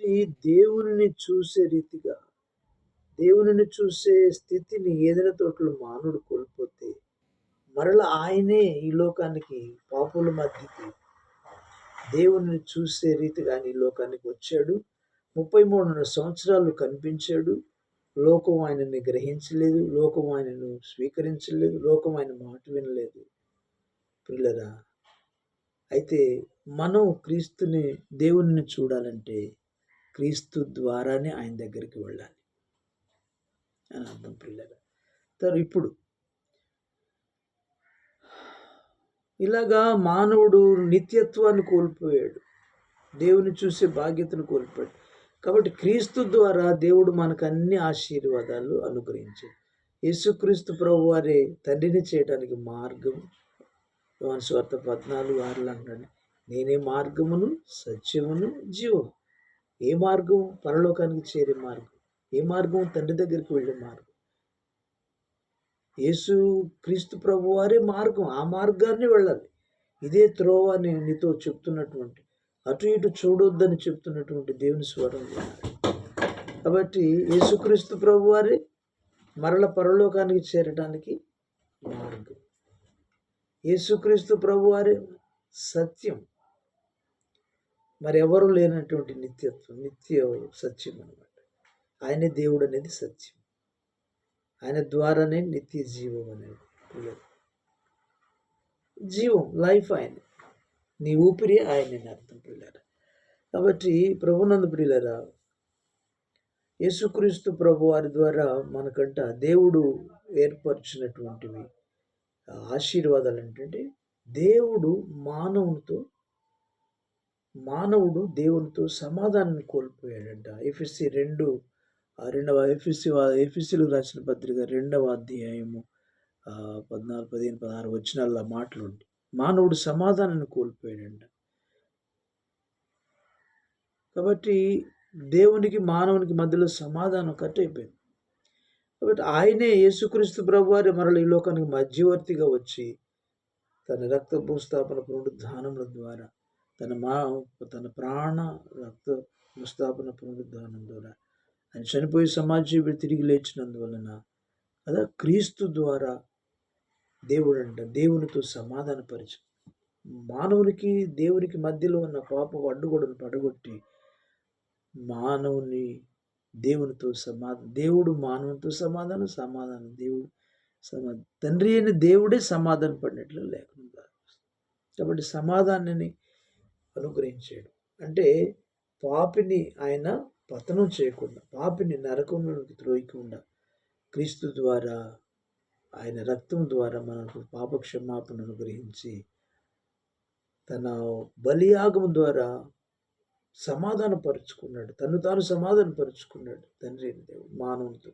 ఈ దేవుని చూసే రీతిగా దేవుని చూసే స్థితిని ఏదైనా తోటలో మానవుడు కోల్పోతే మరల ఆయనే ఈ లోకానికి పాపుల మధ్యకి దేవుని చూసే రీతిగా ఆయన ఈ లోకానికి వచ్చాడు. ముప్పై మూడున్నర సంవత్సరాలు కనిపించాడు. లోకం ఆయనని గ్రహించలేదు. లోకం ఆయనను స్వీకరించలేదు. లోకం ఆయన మాట వినలేదు. పిల్లరా అయితే మనం క్రీస్తుని దేవుణ్ణి చూడాలంటే క్రీస్తు ద్వారానే ఆయన దగ్గరికి వెళ్ళాలి. అని అర్థం పిల్లలు. తర్వాత ఇప్పుడు ఇలాగా మానవుడు నిత్యత్వాన్ని కోల్పోయాడు. దేవుని చూసే బాధ్యతను కోల్పోయాడు. కాబట్టి క్రీస్తు ద్వారా దేవుడు మనకు అన్ని ఆశీర్వాదాలు అనుగ్రహించాడు. యేసుక్రీస్తు ప్రభు వారే తండ్రిని చేయడానికి మార్గం యోహాను స్వార్థ పద్నాలుగు ఆరులు అంటాడు నేనే మార్గమును సత్యమును జీవము ఏ మార్గం పరలోకానికి చేరే మార్గం? ఏ మార్గం తండ్రి దగ్గరికి వెళ్ళే మార్గం? యేసు క్రీస్తు ప్రభు వారే మార్గం. ఆ మార్గాన్ని వెళ్ళాలి. ఇదే త్రోవ అని నీతో చెప్తున్నటువంటి అటు ఇటు చూడొద్దని చెప్తున్నటువంటి దేవుని స్వరం కాబట్టి యేసుక్రీస్తు ప్రభు వారి మరల పరలోకానికి చేరడానికి మార్గం. యేసుక్రీస్తు ప్రభువారి సత్యం. మరి ఎవరు లేనటువంటి నిత్యత్వం నిత్య సత్యం అనమాట ఆయనే దేవుడు అనేది సత్యం. ఆయన ద్వారానే నిత్య జీవం అనేది జీవం లైఫ్ ఆయన నీ ఊపిరి ఆయన అర్థం పిల్లరా. కాబట్టి ప్రభునంద ప్రియులరా యేసుక్రీస్తు ప్రభు వారి ద్వారా మనకంట దేవుడు ఏర్పరిచినటువంటివి ఆశీర్వాదాలు ఏంటంటే దేవుడు మానవునితో మానవుడు దేవునితో సమాధానాన్ని కోల్పోయాడంట. ఎఫ్ఎస్సి రెండు రెండవ ఎఫ్ఎస్సి ఎఫ్ఎస్సిలు రాసిన పత్రిక రెండవ అధ్యాయము పద్నాలుగు పదిహేను పదహారు వచ్చిన మాటలుంటాయి. మానవుడు సమాధానాన్ని కోల్పోయాడంట. కాబట్టి దేవునికి మానవునికి మధ్యలో సమాధానం కట్ అయిపోయింది కాబట్టి ఆయనే యేసుక్రీస్తు ప్రభు వారి మరల ఈ లోకానికి మధ్యవర్తిగా వచ్చి తన రక్త భూస్థాపన పునరుద్ధానముల ద్వారా తన మా తన ప్రాణ రక్త భూస్థాపన పునరుద్ధానం ద్వారా ఆయన చనిపోయి సమాజీవి తిరిగి లేచినందువలన కదా క్రీస్తు ద్వారా దేవుడు అంట దేవునితో సమాధానపరిచి మానవునికి దేవునికి మధ్యలో ఉన్న పాప అడ్డుగోడను పడగొట్టి మానవుని దేవునితో సమాధానం దేవుడు మానవునితో సమాధానం సమాధానం దేవుడు సమా తండ్రి అయిన దేవుడే సమాధానం పడినట్లు లేకుండా కాబట్టి సమాధానాన్ని అనుగ్రహించాడు. అంటే పాపిని ఆయన పతనం చేయకుండా పాపిని నరకంలోకి త్రోయకుండా క్రీస్తు ద్వారా ఆయన రక్తం ద్వారా మనకు పాప క్షమాపణ అనుగ్రహించి తన బలియాగం ద్వారా సమాధానపరుచుకున్నాడు. తను తాను సమాధానపరుచుకున్నాడు తండ్రి దేవుడు మానవునితో.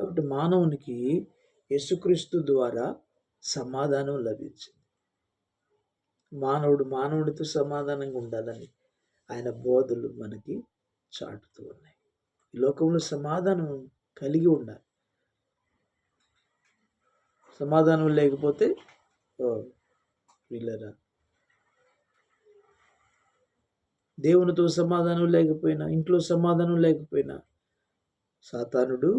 కాబట్టి మానవునికి యేసుక్రీస్తు ద్వారా సమాధానం లభించింది. మానవుడు మానవుడితో సమాధానంగా ఉండాలని ఆయన బోధలు మనకి చాటుతూ ఉన్నాయి. ఈ లోకంలో సమాధానం కలిగి ఉండాలి. సమాధానం లేకపోతే వీళ్ళరా? దేవునితో సమాధానం లేకపోయినా ఇంట్లో సమాధానం లేకపోయినా సాతానుడు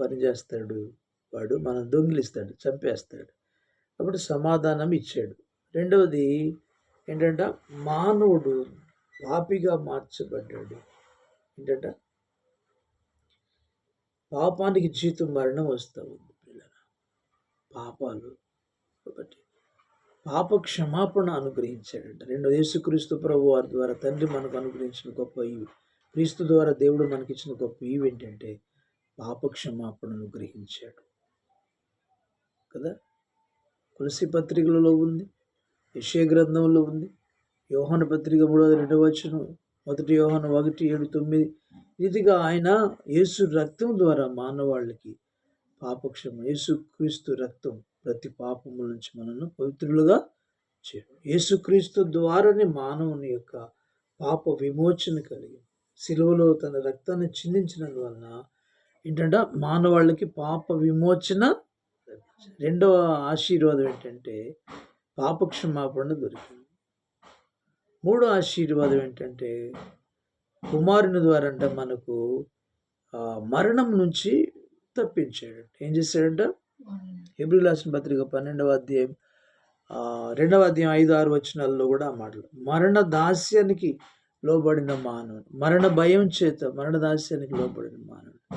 పనిచేస్తాడు. వాడు మనం దొంగిలిస్తాడు చంపేస్తాడు. అప్పుడు సమాధానం ఇచ్చాడు. రెండవది ఏంటంటే మానవుడు పాపిగా మార్చబడ్డాడు. ఏంటంట పాపానికి జీతం మరణం వస్తూ ఉంది పిల్లల పాపాలు ఒకటి. పాప క్షమాపణ అనుగ్రహించాడంట. రెండు యేసుక్రీస్తు ప్రభు వారి ద్వారా తండ్రి మనకు అనుగ్రహించిన గొప్ప ఈవి క్రీస్తు ద్వారా దేవుడు మనకిచ్చిన గొప్ప ఈవి ఏంటంటే పాప క్షమాపణ అనుగ్రహించాడు. కదా? తులసి పత్రికలలో ఉంది. యశే గ్రంథంలో ఉంది. యోహన పత్రిక మూడవ రెండవ మొదటి యోహన ఒకటి ఏడు తొమ్మిది. ఇదిగా ఆయన యేసు రక్తం ద్వారా మానవాళ్ళకి పాపక్షమ యేసుక్రీస్తు రక్తం ప్రతి పాపముల నుంచి మనల్ని పవిత్రులుగా చేయడం యేసుక్రీస్తు ద్వారానే మానవుని యొక్క పాప విమోచన కలిగి సిలువలో తన రక్తాన్ని చిందించినందువలన ఏంటంటే మానవాళ్ళకి పాప విమోచన రెండవ ఆశీర్వాదం ఏంటంటే పాపక్షమాపణ దొరికింది. మూడో ఆశీర్వాదం ఏంటంటే కుమారుని ద్వారా అంట మనకు మరణం నుంచి తప్పించాడంట. ఏం చేశాడంట? ఎబ్రి రాసిన పత్రిక పన్నెండవ అధ్యాయం రెండవ అధ్యాయం ఐదు ఆరు వచనాల్లో కూడా ఆ మాటలు. మరణ దాస్యానికి లోబడిన మానవుడు. మరణ భయం చేత మరణ దాస్యానికి లోబడిన మానవుడు.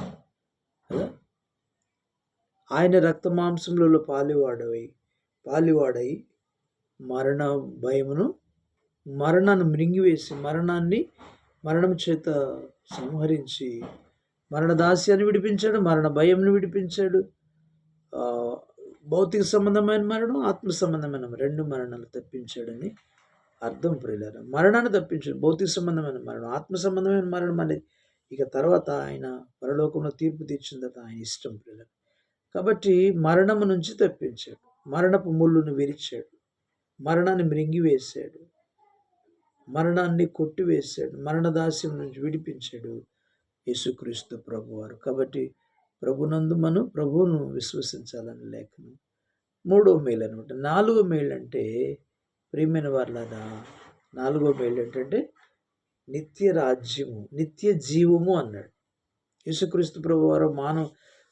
కదా? ఆయన రక్త మాంసంలో పాలివాడవై పాలివాడై మరణ భయమును మరణాన్ని మృంగివేసి మరణాన్ని మరణం చేత సంహరించి మరణ దాస్యాన్ని విడిపించాడు మరణ భయంను విడిపించాడు. భౌతిక సంబంధమైన మరణం ఆత్మ సంబంధమైన రెండు మరణాలు తప్పించాడని అర్థం ప్రియులారా మరణాన్ని తప్పించాడు భౌతిక సంబంధమైన మరణం ఆత్మ సంబంధమైన మరణం అనేది ఇక తర్వాత ఆయన పరలోకంలో తీర్పు తీర్చిన తర్వాత ఆయన ఇష్టం ప్రియులారా కాబట్టి మరణము నుంచి తప్పించాడు. మరణపు ముళ్ళును విరిచాడు. మరణాన్ని మృంగివేశాడు. మరణాన్ని కొట్టివేశాడు. మరణదాస్యం నుంచి విడిపించాడు యేసుక్రీస్తు ప్రభువారు. కాబట్టి ప్రభునందు మనం ప్రభువును విశ్వసించాలని లేఖనం. మూడో మేలు అనమాట. నాలుగో మేలు అంటే ప్రియమైన వాళ్ళదా నాలుగో మేలు ఏంటంటే నిత్య రాజ్యము నిత్య జీవము అన్నాడు. యేసుక్రీస్తు ప్రభు వారు మానవ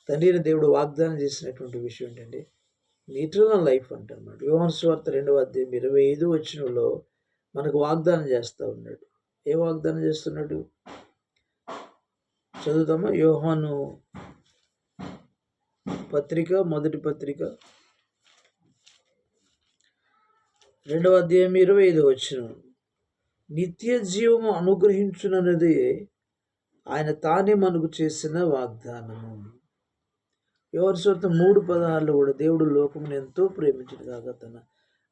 తండ్రిని దేవుడు వాగ్దానం చేసినటువంటి విషయం ఏంటంటే ఇటర్నల్ లైఫ్ అంటన్నమాట యోహన్ వార్త రెండవ అధ్యాయం ఇరవై ఐదు వచ్చినలో మనకు వాగ్దానం చేస్తూ ఉన్నాడు. ఏ వాగ్దానం చేస్తున్నాడు? చదువుతామా యోహాను పత్రిక మొదటి పత్రిక. రెండవ అధ్యాయం ఇరవై ఐదు వచ్చిన నిత్య జీవము అనుగ్రహించునన్నది ఆయన తానే మనకు చేసిన వాగ్దానము. ఎవరి సొంత మూడు పదాలు కూడా దేవుడు లోకమును ఎంతో ప్రేమించిన కాక తన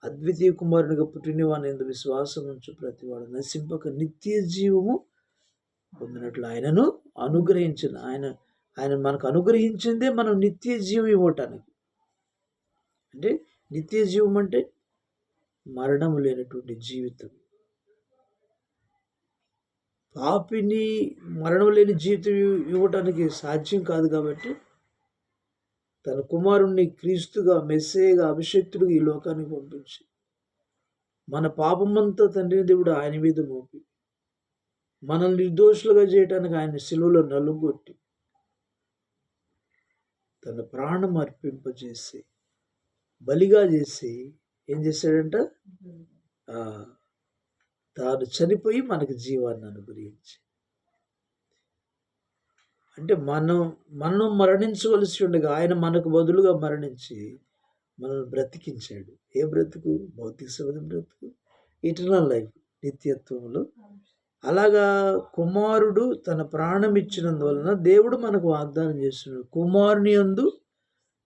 అద్వితీయ కుమారునిగా పుట్టిన వాని ఎందు విశ్వాసం ఉంచు ప్రతివాడు. నశింపక నిత్య జీవము పొందినట్లు ఆయనను అనుగ్రహించిన ఆయన ఆయన మనకు అనుగ్రహించిందే మనం నిత్య జీవం ఇవ్వటానికి. అంటే నిత్య జీవం అంటే మరణం లేనటువంటి జీవితం. పాపిని మరణం లేని జీవితం ఇవ్వటానికి సాధ్యం కాదు కాబట్టి తన కుమారుణ్ణి క్రీస్తుగా మెస్సేగా అభిషక్తుడిగా ఈ లోకానికి పంపించి మన పాపమంతా తండ్రిని దేవుడు ఆయన మీద మోపి మనల్ని నిర్దోషులుగా చేయటానికి ఆయన శిలువలో నలుగొట్టి తన ప్రాణం అర్పింపజేసి బలిగా చేసి ఏం చేశాడంట? తాను చనిపోయి మనకు జీవాన్ని అనుగ్రహించి అంటే మనం మనం మరణించవలసి ఉండగా ఆయన మనకు బదులుగా మరణించి మనల్ని బ్రతికించాడు. ఏ బ్రతుకు? భౌతిక సంబంధం బ్రతుకు ఇటర్నల్ లైఫ్ నిత్యత్వంలో. అలాగా కుమారుడు తన ప్రాణం ఇచ్చినందువలన దేవుడు మనకు వాగ్దానం చేస్తున్నాడు. కుమారుని యందు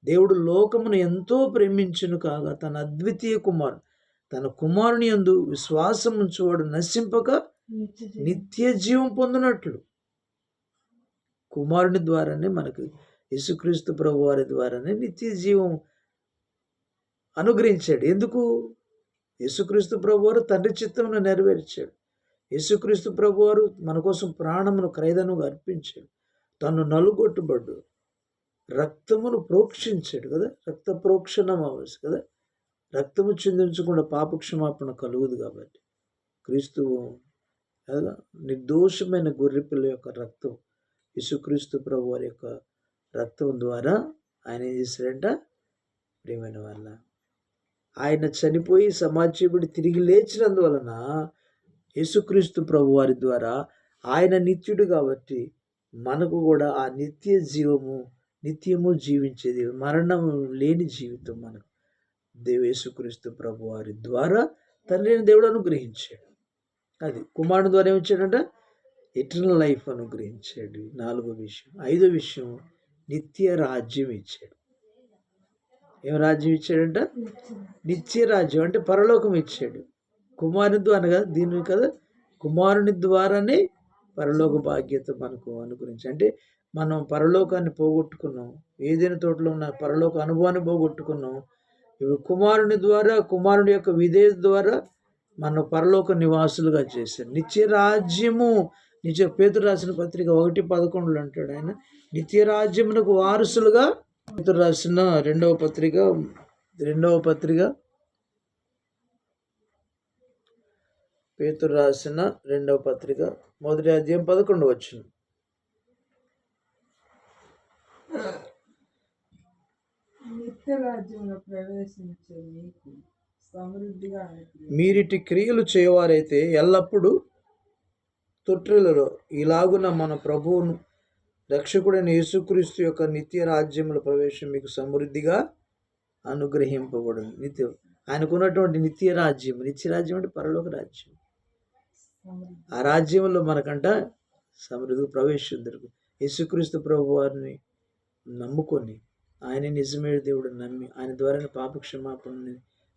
దేవుడు లోకమును ఎంతో ప్రేమించును కాగా తన అద్వితీయ కుమారుడు తన కుమారుని యందు విశ్వాసం ఉంచువాడు నశింపక నిత్య జీవం పొందినట్లు. కుమారుని ద్వారానే మనకు యేసుక్రీస్తు ప్రభు వారి ద్వారానే నిత్య జీవం అనుగ్రహించాడు. ఎందుకు? యేసుక్రీస్తు ప్రభు వారు తండ్రి చిత్తమును నెరవేర్చాడు. యేసుక్రీస్తు ప్రభు వారు మన కోసం ప్రాణమును క్రైదనుగా అర్పించాడు. తను నలుగొట్టుబడ్డు. రక్తమును ప్రోక్షించాడు కదా? రక్త ప్రోక్షణం అవ్వచ్చు కదా? రక్తము చిందించకుండా పాపక్షమాపణ కలుగుదు కాబట్టి క్రీస్తువు నిర్దోషమైన గొర్రెపిల్ల యొక్క రక్తం యేసుక్రీస్తు ప్రభు వారి యొక్క రక్తం ద్వారా ఆయన ఏం చేశాడంట? ప్రియమైన వల్ల ఆయన చనిపోయి సమాజీవుడి తిరిగి లేచినందువలన యేసుక్రీస్తు ప్రభు వారి ద్వారా ఆయన నిత్యుడు కాబట్టి మనకు కూడా ఆ నిత్య జీవము నిత్యము జీవించేది మరణం లేని జీవితం మనకు దేవేసుక్రీస్తు ప్రభు వారి ద్వారా తండ్రిని దేవుడు అనుగ్రహించాడు. అది కుమారుడు ద్వారా ఏమిచ్చాడంట ఎటర్నల్ లైఫ్ అనుగ్రహించాడు. నాలుగో విషయం. ఐదో విషయం నిత్య రాజ్యం ఇచ్చాడు. ఏం రాజ్యం ఇచ్చాడంట? నిత్య రాజ్యం అంటే పరలోకం ఇచ్చాడు. కుమారుని ద్వారా కదా దీని కదా? కుమారుని ద్వారానే పరలోక బాధ్యత మనకు అనుగురించి అంటే మనం పరలోకాన్ని పోగొట్టుకున్నాం. ఏదైనా తోటలో ఉన్న పరలోక అనుభవాన్ని పోగొట్టుకున్నాం. ఇవి కుమారుని ద్వారా కుమారుని యొక్క విధేయత ద్వారా మనం పరలోక నివాసులుగా చేశారు నిత్య రాజ్యము నిత్య పేతురు రాసిన పత్రిక ఒకటి పదకొండులో అంటాడు ఆయన నిత్య రాజ్యమునకు వారసులుగా పేతురు రాసిన రెండవ పత్రిక రెండవ పత్రిక పేతురు రాసిన రెండవ పత్రిక మొదటి అధ్యాయం పదకొండు అనుగ్రహించు. మీరిటి క్రియలు చేయవారైతే ఎల్లప్పుడూ తొట్టిలలో ఇలాగున మన ప్రభువును రక్షకుడైన యేసుక్రీస్తు యొక్క నిత్య రాజ్యముల ప్రవేశం మీకు సమృద్ధిగా అనుగ్రహింపబడును. నిత్య ఆయనకున్నటువంటి నిత్య రాజ్యం నిత్య రాజ్యం అంటే పరలోక రాజ్యం. ఆ రాజ్యంలో మనకంట సమృద్ధి ప్రవేశం దొరుకుతుంది. యేసుక్రీస్తు ప్రభు వారిని నమ్ముకొని ఆయన నిజమైన దేవుడు నమ్మి ఆయన ద్వారా పాప క్షమాపణని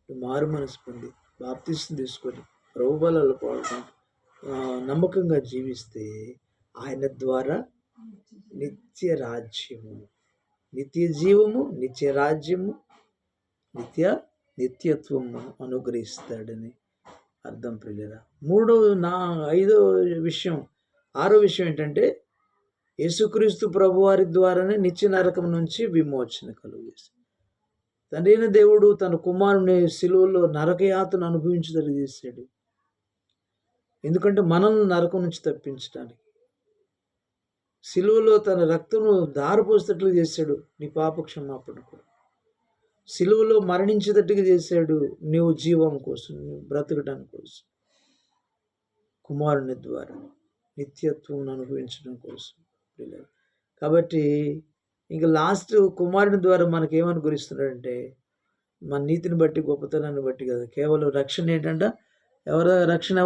మారు మనసు పొంది బాప్తిస్తం తీసుకొని ప్రభు బలలో నమ్మకంగా జీవిస్తే ఆయన ద్వారా నిత్య రాజ్యము. నిత్య జీవము నిత్య రాజ్యము నిత్య నిత్యత్వము అనుగ్రహిస్తాడని అర్థం ప్రియులరా. మూడో నా ఐదో విషయం ఆరో విషయం ఏంటంటే యేసుక్రీస్తు ప్రభువారి ద్వారానే నిత్య నరకం నుంచి విమోచన కలుగజేస్తాడు తండ్రి దేవుడు తన కుమారుని శిలువలో నరకయాతను అనుభవించదలి చేశాడు ఎందుకంటే మనల్ని నరకం నుంచి తప్పించడానికి. సిలువలో తన రక్తము దారిపోసేటట్లు చేశాడు నీ పాప క్షమాపణ కూడా. సిలువలో మరణించేటట్టుగా చేశాడు నీవు జీవం కోసం నువ్వు బ్రతకడం కోసం కుమారుని ద్వారా నిత్యత్వం అనుభవించడం కోసం. కాబట్టి ఇంకా లాస్ట్ కుమారుని ద్వారా మనకి ఏమని గురిస్తున్నాడంటే మన నీతిని బట్టి గొప్పతనాన్ని బట్టి కదా. కేవలం రక్షణ ఏంటంటే? ఎవరు రక్షణ ఎవరు